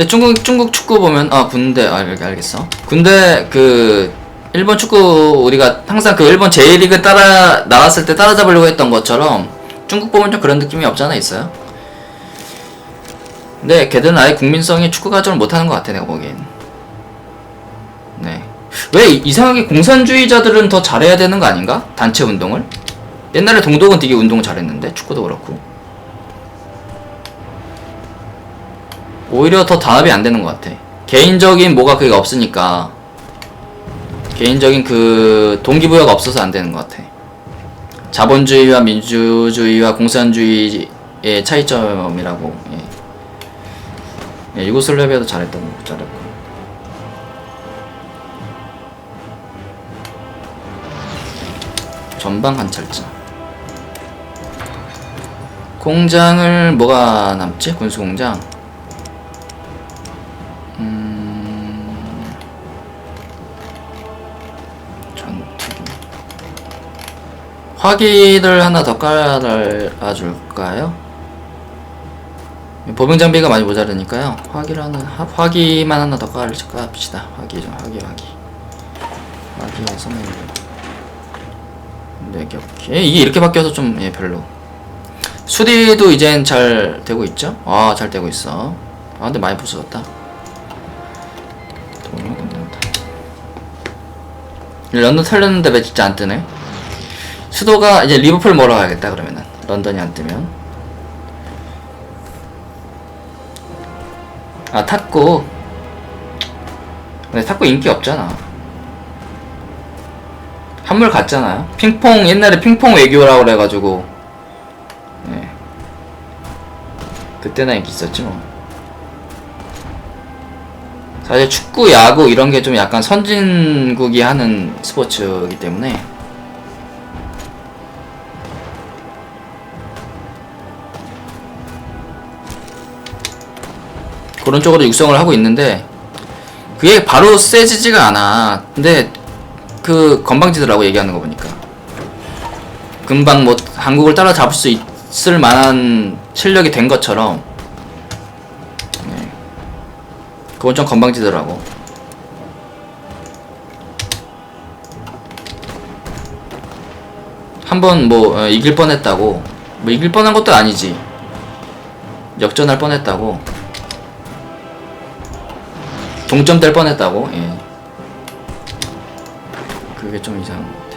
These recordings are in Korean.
근데 중국 중국 축구 보면 아 군대 아 알- 알겠어. 군대 그 일본 축구 우리가 항상 그 일본 J리그 따라 나왔을 때 따라잡으려고 했던 것처럼 중국 보면 좀 그런 느낌이 없지 않아 있어요. 근데 걔들은 아예 국민성이 축구 가정을 못하는 것 같아 내가 보기엔. 네. 왜 이- 이상하게 공산주의자들은 더 잘해야 되는 거 아닌가? 단체 운동을? 옛날에 동독은 되게 운동 잘했는데 축구도 그렇고. 오히려 더 단합이 안 되는 것 같아. 개인적인 뭐가 그게 없으니까. 개인적인 그 동기부여가 없어서 안 되는 것 같아. 자본주의와 민주주의와 공산주의의 차이점이라고. 예. 예, 유고슬라비아도 잘했던 거 잘했고. 전방 관찰자. 공장을 뭐가 남지? 군수 공장. 화기를 하나 더 깔아줄까요? 보병 장비가 많이 모자르니까요. 화기를 하나, 화- 화기만 하나 더 깔, 깝시다. 화기 좀, 화기, 화기. 화기에서 뭐. 네 겹기. 예, 이게 이렇게 바뀌어서 좀, 예, 별로. 수리도 이젠 잘 되고 있죠? 아, 잘 되고 있어. 아, 근데 많이 부서졌다. 런던 털렸는데 왜 진짜 안 뜨네? 수도가 이제 리버풀 몰아 가야겠다, 그러면은. 런던이 안 뜨면. 아, 탁구. 근데 탁구 인기 없잖아. 한물 갔잖아요. 핑퐁, 옛날에 핑퐁 외교라고 그래가지고. 예. 그때나 인기 있었지 뭐. 사실 축구, 야구 이런 게 좀 약간 선진국이 하는 스포츠이기 때문에 그런 쪽으로 육성을 하고 있는데 그게 바로 세지지가 않아. 근데 그 건방지더라고 얘기하는 거 보니까 금방 뭐 한국을 따라잡을 수 있을 만한 실력이 된 것처럼 네. 그건 좀 건방지더라고. 한번 뭐 어, 이길 뻔했다고 뭐 이길 뻔한 것도 아니지 역전할 뻔했다고 동점 될 뻔했다고? 예. 그게 좀 이상한 것 같아.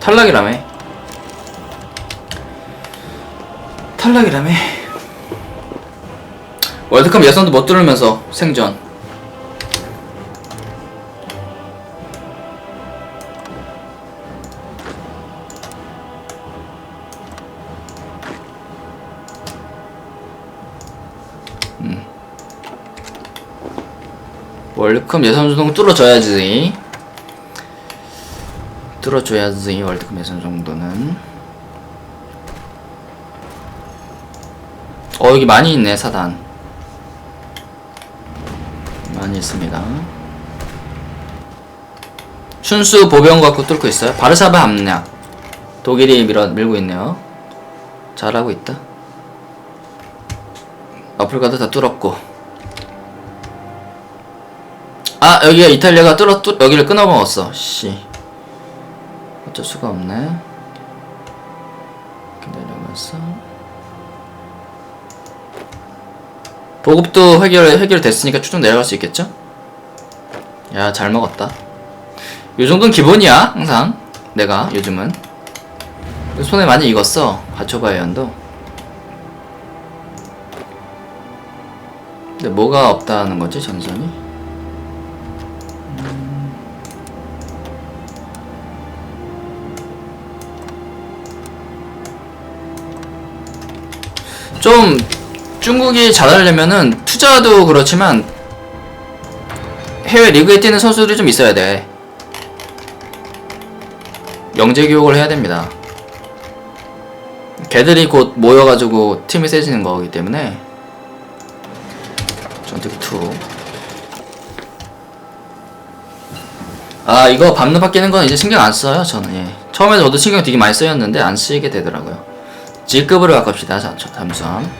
탈락이라며? 탈락이라며? 월드컵 예선도 못 뚫으면서 생전 월드컵 예선 정도 뚫어줘야지 뚫어줘야지 월드컵 예선 정도는. 어 여기 많이 있네 사단. 많이 있습니다. 춘수 보병 갖고 뚫고 있어요? 바르샤바 함량 독일이 밀어, 밀고 있네요. 잘하고 있다. 아프리카도 다 뚫었고 아 여기가 이탈리아가 뚫어 뚫 여기를 끊어 먹었어 씨 어쩔 수가 없네 이렇게 내려가서 보급도 해결 해결됐으니까 추정 내려갈 수 있겠죠? 야 잘 먹었다. 요 정도는 기본이야 항상 내가 요즘은 손에 많이 익었어 하초바의 연도. 근데 뭐가 없다는 거지 전선이? 좀 중국이 잘하려면은 투자도 그렇지만 해외 리그에 뛰는 선수들이 좀 있어야 돼. 영재 교육을 해야 됩니다. 걔들이 곧 모여가지고 팀이 세지는 거기 때문에 전투기 2. 아 이거 밤낮 바뀌는 건 이제 신경 안 써요 저는 예. 처음 처음에 저도 신경 되게 많이 쓰였는데 안 쓰이게 되더라고요. G급으로 바꿉시다. 자, 저 잠수함.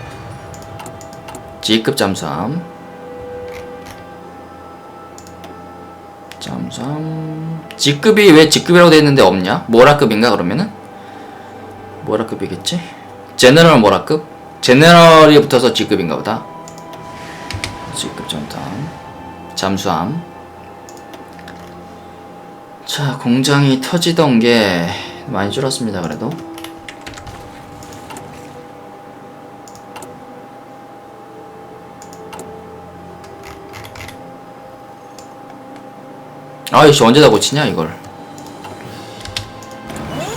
G급 잠수함. 잠수함. G급이 왜 G급이라고 돼 있는데 없냐? 모라급인가 그러면은? 모라급이겠지? 제너럴 모라급? 제너럴이 붙어서 G급인가 보다. G급 잠수함. 잠수함. 자, 공장이 터지던 게 많이 줄었습니다, 그래도. 아이씨, 언제 다 고치냐, 이걸.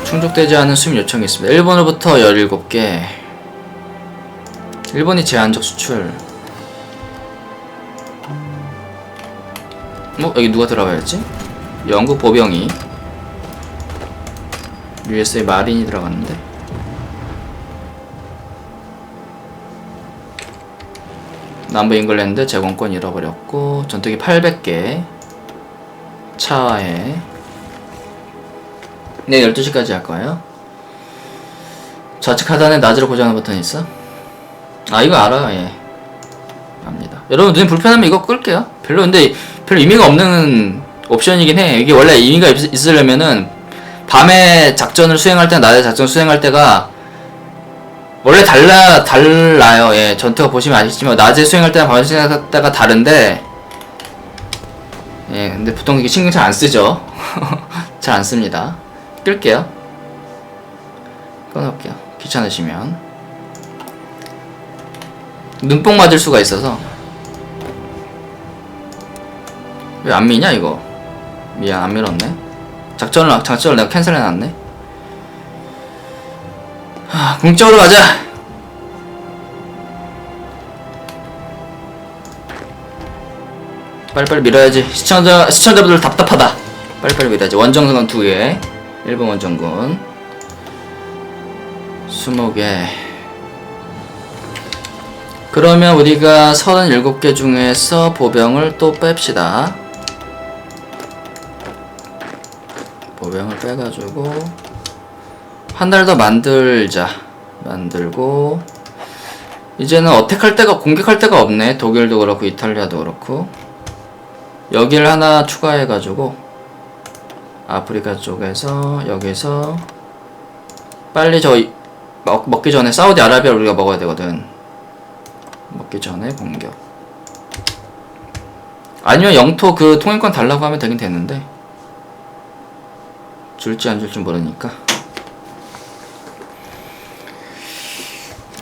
충족되지 않은 수입 요청이 있습니다. 일본으로부터 17개. 일본이 제한적 수출. 어? 여기 누가 들어가야지? 영국 보병이 USA 마린이 들어갔는데 남부 잉글랜드 제공권 잃어버렸고 전투기 800개 차에. 네 12시까지 할 거예요. 좌측 하단에 낮으로 고정하는 버튼이 있어? 아 이거 알아 예. 압니다. 여러분 눈이 불편하면 이거 끌게요. 별로 근데 별로 의미가 없는 옵션이긴 해. 이게 원래 의미가 있, 있으려면은 밤에 작전을 수행할 때나 낮에 작전 수행할 때가 원래 달라 달라요. 예, 전투가 보시면 아시겠지만 낮에 수행할 때랑 밤에 수행할 때가 다른데 예, 근데 보통 이게 신경 잘 안 쓰죠. 잘 안 씁니다. 끌게요. 끊어볼게요. 귀찮으시면 눈뽕 맞을 수가 있어서 왜 안 미냐 이거 미안 안 밀었네 작전을 작전을 내가 캔슬해놨네 하, 궁적으로 가자 빨리빨리 밀어야지. 시청자 시청자분들 답답하다. 빨리빨리 밀어야지. 원정선 두개. 일본 원정군. 20개. 그러면 우리가 37개 중에서 보병을 또 뺍시다. 보병을 빼가지고 한 달 더 만들자. 만들고. 이제는 어택할 데가 공격할 데가 없네. 독일도 그렇고 이탈리아도 그렇고 여기를 하나 추가해 가지고 아프리카 쪽에서 여기서 빨리 저 이- 먹, 먹기 전에 사우디아라비아를 우리가 먹어야 되거든. 먹기 전에 공격. 아니면 영토 그 통행권 달라고 하면 되긴 되는데. 줄지 안 줄지 모르니까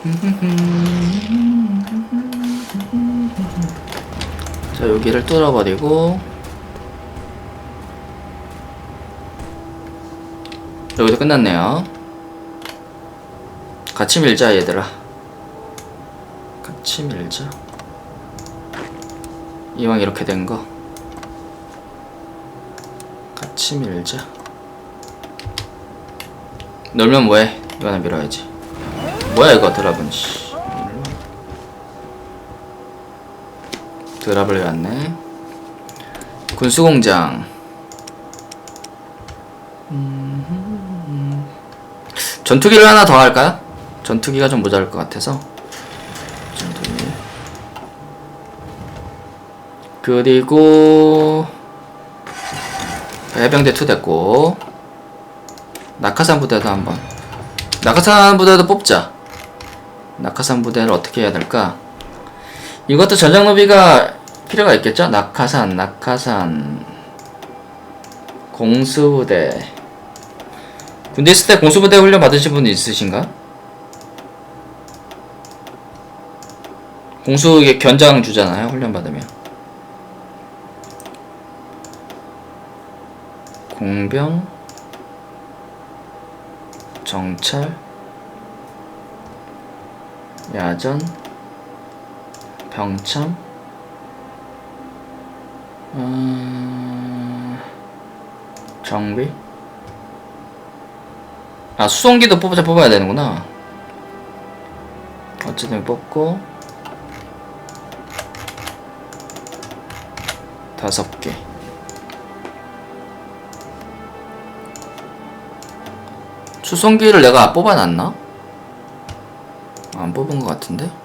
자 여기를 뚫어버리고. 여기도 끝났네요. 같이 밀자 얘들아. 같이 밀자. 이왕 이렇게 된 거. 같이 밀자. 놀면 뭐해? 이거 하나 밀어야지. 뭐야 이거 드랍은 씨 드랍을 해왔네. 군수공장. 음. 전투기를 하나 더 할까요? 전투기가 좀 모자랄 것 같아서. 전투기 그리고 해병대 2 됐고 낙하산 부대도 한번. 낙하산 부대도 뽑자. 낙하산 부대를 어떻게 해야 될까 이것도 전장 노비가 필요가 있겠죠? 낙하산 낙하산. 공수부대. 군대 있을 때 공수부대 훈련 받으신 분 있으신가? 공수 이게 견장 주잖아요 훈련 받으면. 공병? 정찰? 야전 병참 음... 정비 아 수송기도 뽑자 뽑아야 되는구나 어쨌든 뽑고 다섯 개 수송기를 내가 뽑아놨나? 안 뽑은 것 같은데?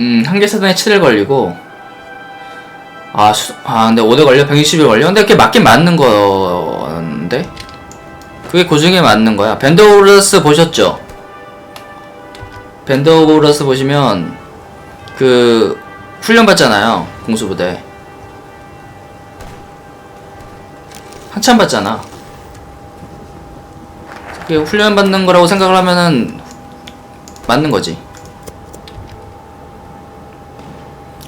음, 한개 사단에 7일 걸리고, 아, 수, 아, 근데 5대 걸려? 160일 걸려? 근데 그게 맞긴 맞는 거인데? 그게 그 중에 맞는 거야. 밴드 오브 브라더스 보셨죠? 밴드 오브 브라더스 보시면, 그, 훈련 받잖아요. 공수부대. 한참 받잖아. 그게 훈련 받는 거라고 생각을 하면은, 맞는 거지.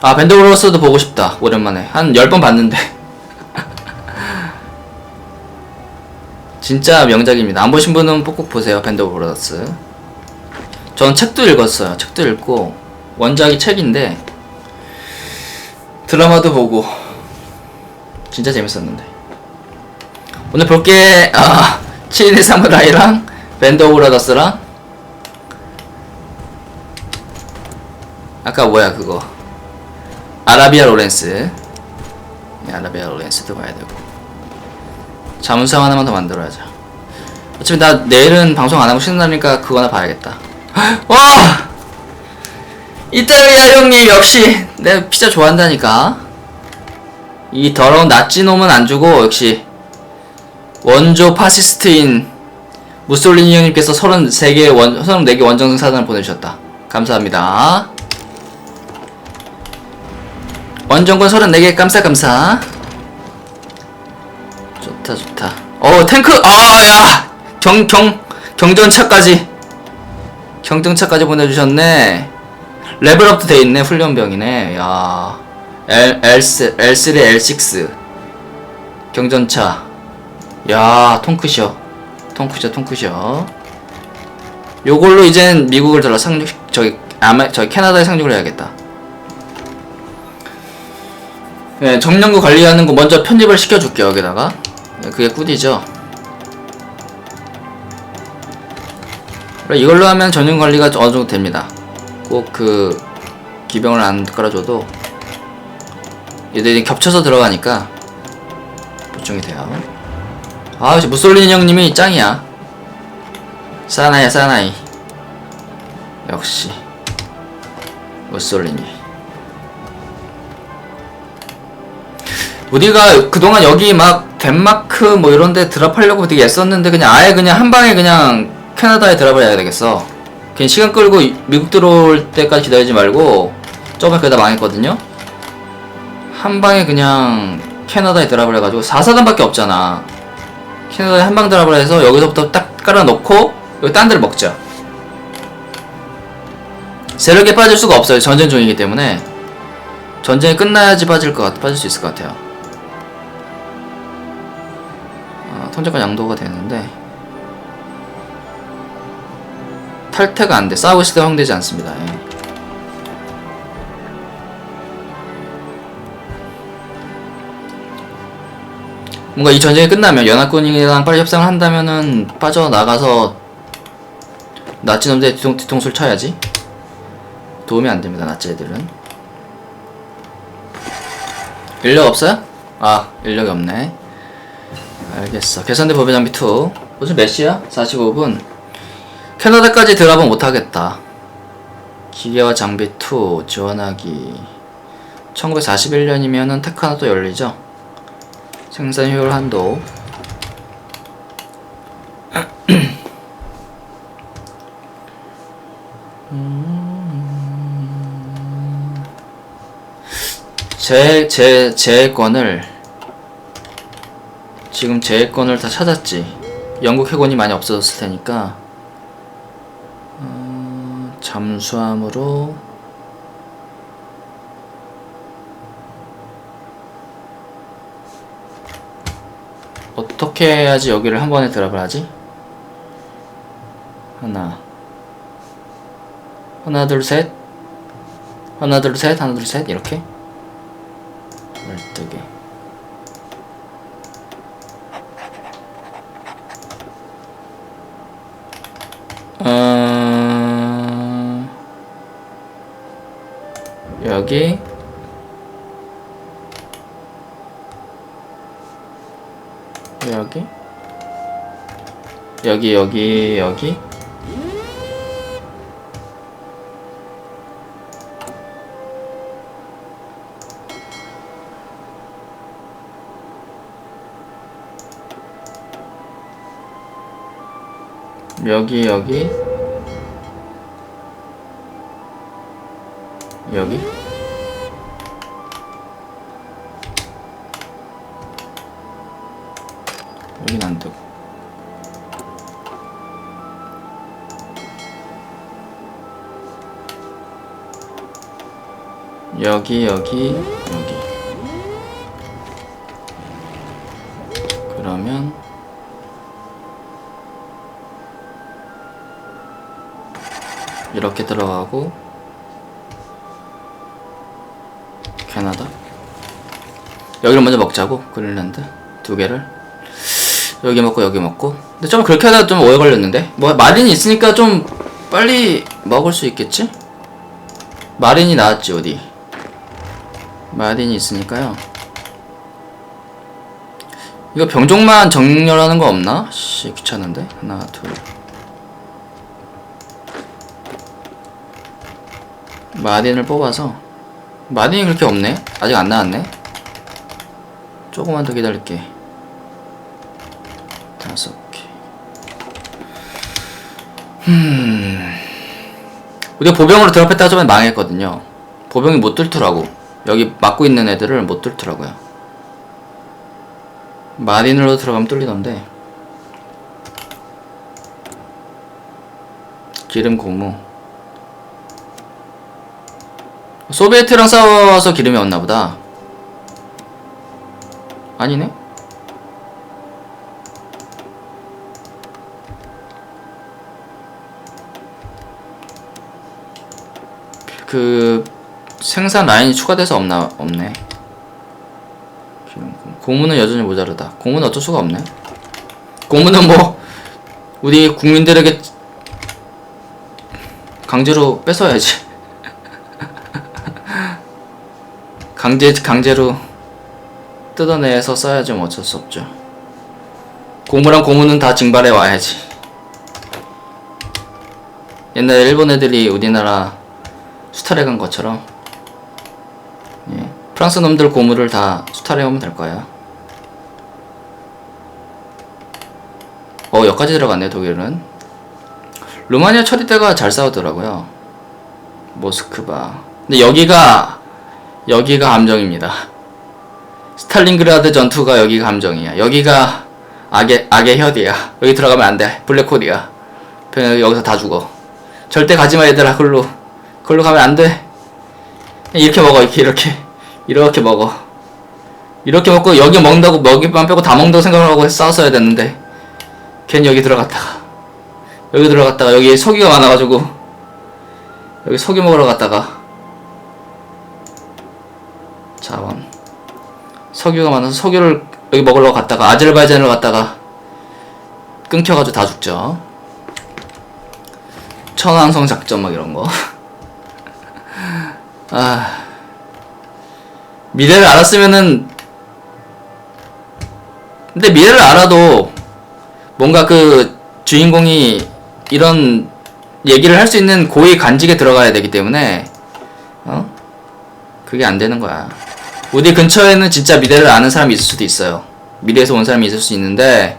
아 밴드 브로스도 보고 싶다. 오랜만에. 한 10번 봤는데. 진짜 명작입니다. 안 보신 분은 꼭 보세요 밴드 오브 브라더스. 전 책도 읽었어요. 책도 읽고. 원작이 책인데. 드라마도 보고. 진짜 재밌었는데. 오늘 볼게 아, 치인의 사무라이랑 밴드 오브 브라더스랑. 아까 뭐야 그거 아라비아 로렌스. 네, 아라비아 로렌스도 봐야 되고. 자문상 하나만 더 만들어야죠. 어차피 나 내일은 방송 안 하고 쉬는 날이니까 그거나 봐야겠다. 와! 이탈리아 형님 역시 내가 피자 좋아한다니까. 이 더러운 나치놈은 안 주고 역시 원조 파시스트인 무솔리니 형님께서 33개 원, 34개 원정승 사단을 보내주셨다. 감사합니다 원정권 34개 깜사깜사. 좋다 좋다. 어 탱크! 아야! 경 경 경전차까지. 경전차까지 보내주셨네. 레벨업도 돼있네 훈련병이네. 야. L, L3, L3, L6 경전차. 야 통크셔. 통크셔 통크셔. 요걸로 이젠 미국을 들어 상륙 저기 아마 저기 캐나다에 상륙을 해야겠다 네, 정량구 관리하는 거 먼저 편집을 시켜줄게요, 여기다가. 네, 그게. 그래, 이걸로 하면 전용 관리가 어느 정도 됩니다. 꼭 그, 기병을 안 깔아줘도, 얘들이 겹쳐서 들어가니까, 보충이 돼요. 아, 무솔리니 형님이 짱이야. 사나이야, 사나이. 역시. 무솔리니. 우리가 그동안 여기 막 덴마크 뭐 이런데 드랍하려고 되게 애썼는데 그냥 아예 그냥 한 방에 그냥 캐나다에 드랍을 해야 되겠어. 그냥 시간 끌고 이- 미국 들어올 때까지 기다리지 말고 저번에 그다 망했거든요. 한 방에 그냥 캐나다에 드랍을 해가지고 4사단밖에 없잖아. 캐나다에 한 방 드랍을 해서 여기서부터 딱 깔아놓고 여기 딴 데를 먹자. 세력에 빠질 수가 없어요. 전쟁 중이기 때문에 전쟁이 끝나야지 빠질 것 같, 빠질 수 있을 것 같아요. 어, 통제권 양도가 되는데 탈퇴가 안 돼. 싸우고 있을 때 허용되지 않습니다. 예. 뭔가 이 전쟁이 끝나면 연합군이랑 빨리 협상을 한다면은 빠져나가서 나치 놈들 뒤통, 뒤통수를 쳐야지. 도움이 안 됩니다, 나치 애들은. 인력 없어요? 아, 인력이 없네. 알겠어. 계산대 법의 장비 2. 무슨 몇 시야? 45분. 캐나다까지 드랍은 못하겠다. 기계와 장비 2 지원하기. 1941년이면은 테크하나도 열리죠? 생산 효율 한도. 제, 제, 제 건을 지금 제 건을 다 찾았지. 영국 해군이 많이 없어졌을 테니까. 어, 잠수함으로. 어떻게 해야지 여기를 한 번에 드랍을 하지? 하나. 하나 둘 셋. 하나 둘 셋. 하나 둘 셋. 이렇게. 12개 여기 여기? 여기 여기 여기? 여기 여기? 여기? 여긴 안 되고. 여기 여기 여기. 그러면 이렇게 들어가고 캐나다? 여기를 먼저 먹자고 그린란드? 두 개를 여기 먹고 여기 먹고. 근데 좀 그렇게 하다 좀 오래 걸렸는데? 뭐 마린이 있으니까 좀 빨리 먹을 수 있겠지? 마린이 나왔지 어디? 마린이 있으니까요. 이거 병종만 정렬하는 거 없나? 씨 귀찮은데? 하나 둘. 마린을 뽑아서. 마린이 그렇게 없네? 아직 안 나왔네? 조금만 더 기다릴게 다섯 개 음. 우리가 보병으로 드랍했다가 저번에 망했거든요 보병이 못 뚫더라고 여기 막고 있는 애들을 못 뚫더라고요 마린으로 들어가면 뚫리던데 기름 고무 소비에트랑 싸워서 기름이 없나 보다. 아니네? 그 생산 라인이 추가돼서 없나 없네. 고무는 여전히 모자르다. 고무는 어쩔 수가 없네. 고무는 뭐 우리 국민들에게 강제로 뺏어야지. 강제 강제로 뜯어내서 써야지 뭐 어쩔 수 없죠. 고무랑 고무는 다 징발해 와야지. 옛날에 일본 애들이 우리나라 수탈해 간 것처럼 예. 프랑스 놈들 고무를 다 수탈해 오면 될 거야. 어 여기까지 들어갔네 독일은. 루마니아 처리대가 잘 싸우더라고요. 모스크바. 근데 여기가 여기가 함정입니다. 스탈린그라드 전투가 여기가 함정이야. 여기가 악의 악의 혀디야. 여기 들어가면 안 돼. 블랙홀이야. 여기서 다 죽어. 절대 가지 마 얘들아. 글로 글로 가면 안 돼. 이렇게 먹어 이렇게 이렇게. 이렇게 먹어. 이렇게 먹고 여기 먹는다고 먹이만 빼고 다 먹는다고 생각하고 싸웠어야 됐는데 괜히 여기 들어갔다가. 여기 들어갔다가 여기 석유가 많아가지고 여기 석유 먹으러 갔다가. 자원 석유가 많아서 석유를 여기 먹으러 갔다가 아제르바이잔을 갔다가 끊겨가지고 다 죽죠. 천왕성 작전 막 이런 거 아. 미래를 알았으면은 근데 미래를 알아도 뭔가 그 주인공이 이런 얘기를 할 수 있는 고위 간직에 들어가야 되기 때문에 어? 그게 안 되는 거야. 우리 근처에는 진짜 미래를 아는 사람이 있을 수도 있어요. 미래에서 온 사람이 있을 수 있는데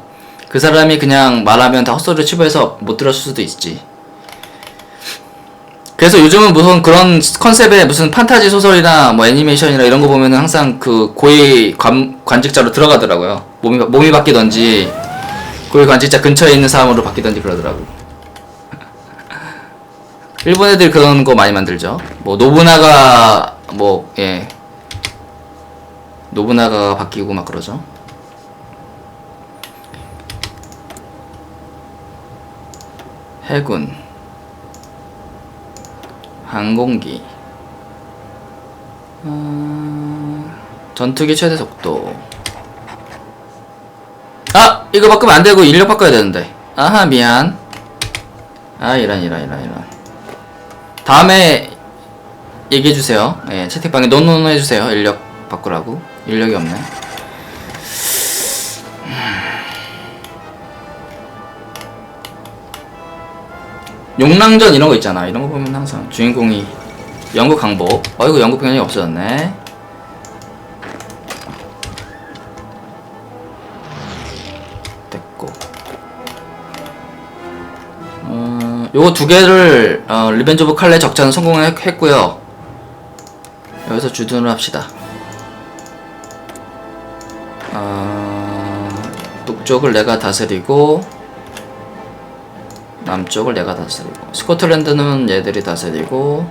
그 사람이 그냥 말하면 다 헛소리를 치부해서 못 들었을 수도 있지. 그래서 요즘은 무슨 그런 컨셉의 무슨 판타지 소설이나 뭐 애니메이션이나 이런 거 보면은 항상 그 고위 관, 관직자로 들어가더라고요. 몸이, 몸이 바뀌던지 고위 관직자 근처에 있는 사람으로 바뀌던지 그러더라고. 일본 애들 그런 거 많이 만들죠. 뭐 노부나가 뭐 예. 노부나가가 바뀌고 막 그러죠. 해군 항공기 어... 전투기 최대 속도. 아! 이거 바꾸면 안 되고 인력 바꿔야 되는데. 아하, 미안. 아, 이런, 이런, 이런, 이런. 다음에 얘기해주세요. 예, 채팅방에 노노노 해주세요. 인력 바꾸라고. 인력이 없네. 용랑전 이런 거 있잖아. 이런 거 보면 항상 주인공이 영국 강복. 어이구 영국 편이 없어졌네. 됐고. 어, 요거 두 개를 어, 리벤지 오브 칼레 적자는 성공했고요. 여기서 주둔을 합시다. 어, 북쪽을 내가 다스리고 남쪽을 내가 다스리고. 스코틀랜드는 얘들이 다스리고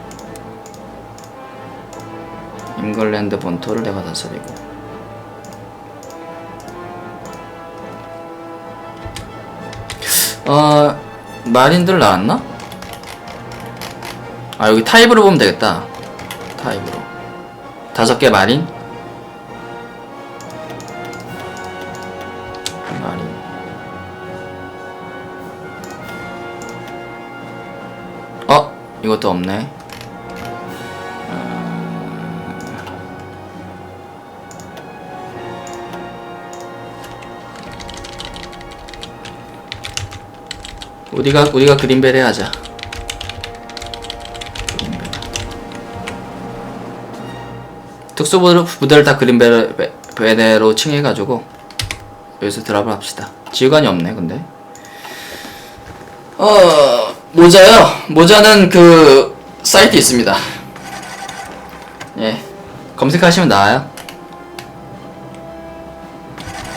잉글랜드 본토를 내가 다스리고. 어 마린들 나왔나? 아 여기 타입으로 보면 되겠다. 타입으로. 다섯 개 마린 이것도 없네 우리가 우리가 그린벨에 하자. 특수부대를 부대를 다 그린벨로 칭해가지고 여기서 드랍을 합시다. 지휘관이 없네, 근데. 어 모자요. 모자는 그 사이트 있습니다. 예, 검색하시면 나와요.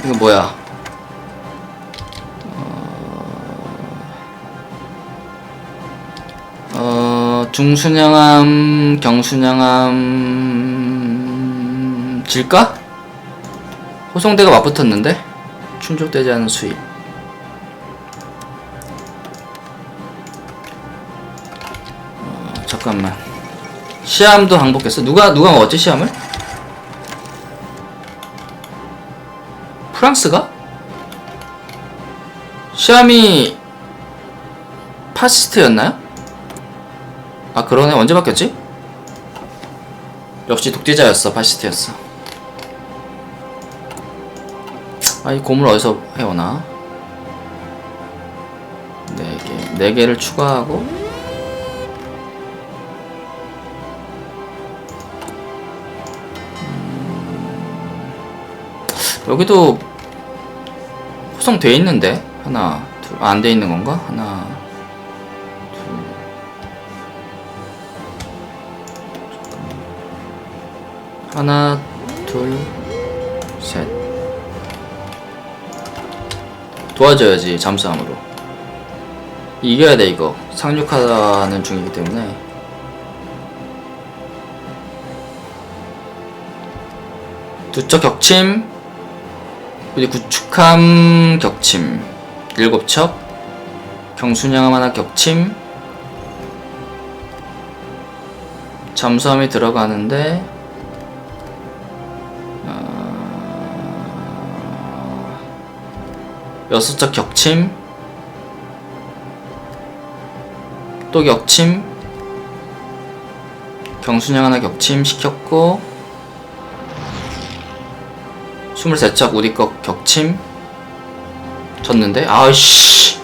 이거 뭐야? 어, 중순양함, 경순양함, 질까? 호송대가 맞붙었는데? 충족되지 않은 수입. 잠깐만. 시암도 항복했어. 누가, 누가 먹었지, 시암을? 프랑스가? 시암이 파시스트였나요? 아 그러네 언제 바뀌었지? 역시 독재자였어 파시스트였어 아 이 고물 어디서 해오나 4개 4개를 추가하고 여기도 구성돼 있는데 하나 둘안 돼 있는 건가? 하나 하나, 둘, 셋. 도와줘야지, 잠수함으로. 이겨야 돼, 이거. 상륙하는 중이기 때문에. 두척 격침. 우리 구축함 격침. 일곱 척. 경순양함 하나 격침. 잠수함이 들어가는데 여섯 척 격침 또 격침 경순양 하나 격침 시켰고 23척 우리 거 격침? 졌는데? 아이씨.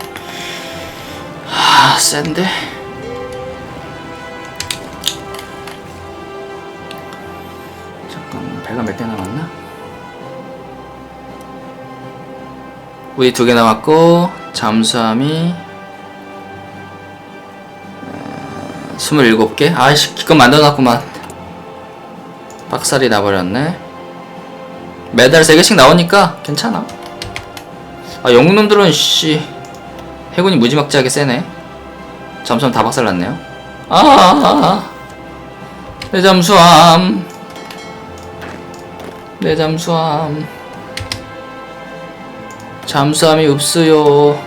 아 센데? 잠깐 배가 몇 개 남았나? 우리 두 개 남았고 잠수함이 어, 27개? 아이씨 기껏 만들어놨구만. 박살이 나버렸네 메달 3개씩 나오니까 괜찮아. 아 영웅놈들은 씨 해군이 무지막지하게 세네. 잠수함 다 박살났네요. 아내 잠수함. 내 잠수함. 잠수함이 없어요.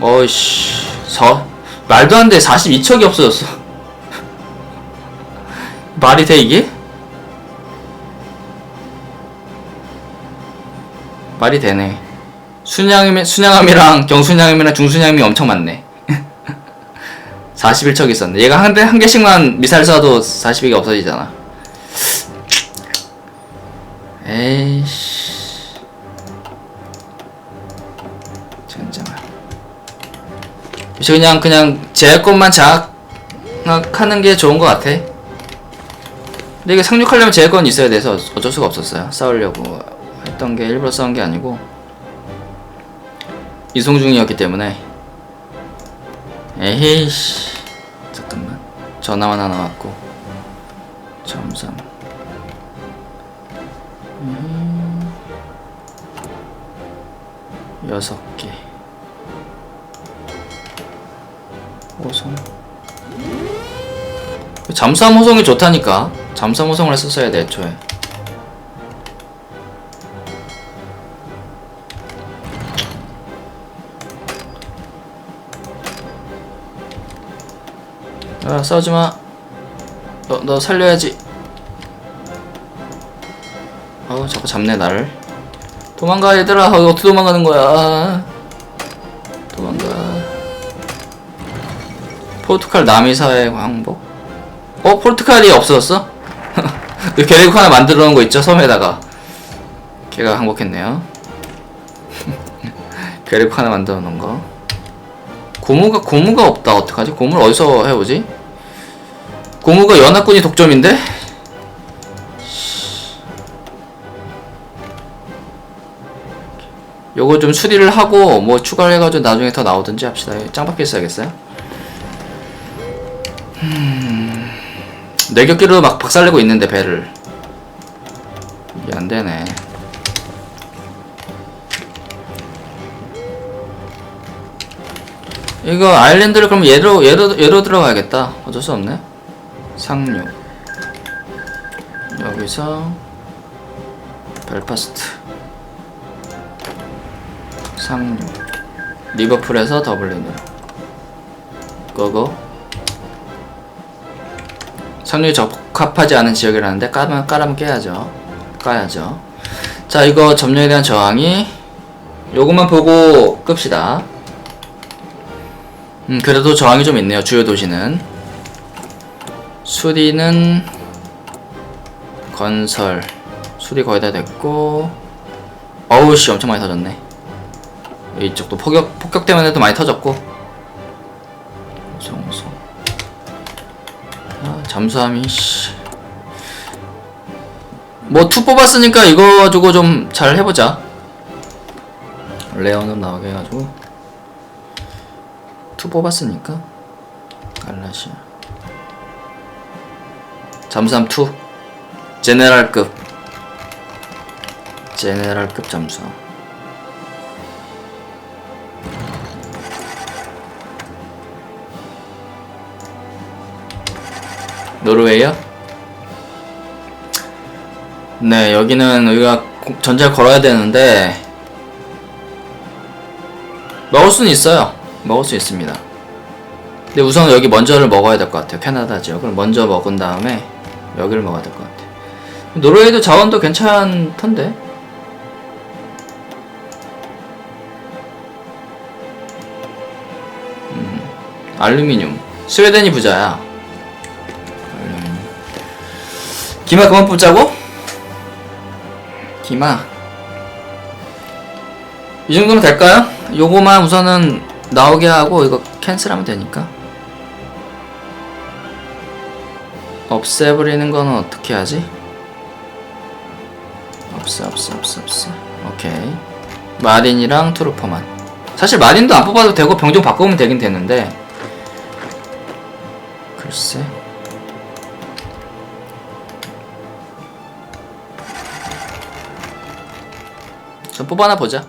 어이씨, 서. 말도 안 돼. 42척이 없어졌어. 말이 돼 이게? 말이 되네. 순양임 순양함이랑 경순양임이랑 중순양임이 엄청 많네. 41척 있었네. 얘가 한, 대, 한 개씩만 미사일 쏴도 42개 없어지잖아. 에이씨. 혹시 그냥, 그냥 제 것만 장악하는 게 좋은 것 같아. 근데 이게 상륙하려면 제건 있어야 돼서 어쩔 수가 없었어요. 싸우려고 했던 게 일부러 싸운 게 아니고. 이송 중이었기 때문에. 에헤이씨. 잠깐만. 전화만 하나 왔고. 점삼. 음. 여섯 개. 호송. 잠수함 호송이 좋다니까. 잠수함 호송을 했었어야 돼, 애초에. 야, 싸우지 마. 너, 너 살려야지. 아우, 자꾸 잡네, 나를. 도망가, 얘들아. 어, 어떻게 도망가는 거야. 도망가. 포르투갈 남이사의 왕복? 어? 포르투갈이 없어졌어? 그 계획 하나 만들어 놓은 거 있죠? 섬에다가. 걔가 항복했네요. 계획 하나 만들어 놓은 거. 고무가, 고무가 없다. 어떡하지? 고무를 어디서 해오지? 고무가 연합군이 독점인데? 요거 좀 수리를 하고 뭐 추가를 해가지고 나중에 더 나오든지 합시다. 짱박혀 있어야겠어요? 음... 내격기로 막 박살내고 있는데 배를. 이게 안되네. 이거 아일랜드를 그럼 얘로 얘로 얘로 들어가야겠다. 어쩔 수 없네. 상륙 여기서 벨파스트. 상륙 리버풀에서 더블린으로 고고 상륙이 적합하지 않은 지역이라는데 까면 까라면 깨야죠. 까야죠. 자 이거 점령에 대한 저항이 요것만 보고 끕시다. 음 그래도 저항이 좀 있네요 주요 도시는. 수리는 건설. 수리 거의 다 됐고. 어우씨 엄청 많이 터졌네. 이쪽도 폭격 폭격 때문에도 많이 터졌고 잠수함이 씨. 뭐투 뽑았으니까 이거 가지고 좀 잘 해보자. 레어는 나오게 해가지고. 투 뽑았으니까. 갈라시아. 잠수함 2 제네랄급. 제네랄급 잠수함 노르웨이요? 네 여기는 우리가 고- 전쟁을 걸어야 되는데 먹을 수는 있어요. 먹을 수 있습니다. 근데 우선 여기 먼저를 먹어야 될 것 같아요. 캐나다 지역을 먼저 먹은 다음에 여기를 먹어야 될 것 같아요. 노르웨이도 자원도 괜찮던데? 음, 알루미늄. 스웨덴이 부자야 기마 그만 뽑자고? 기마. 이 정도면 될까요? 요거만 우선은 나오게 하고 이거 캔슬하면 되니까. 없애버리는 거는 어떻게 하지? 없애 없애 없애 없애 오케이. 마린이랑 트루퍼만. 사실 마린도 안 뽑아도 되고 병종 바꾸면 되긴 되는데. 글쎄 뽑아나 보자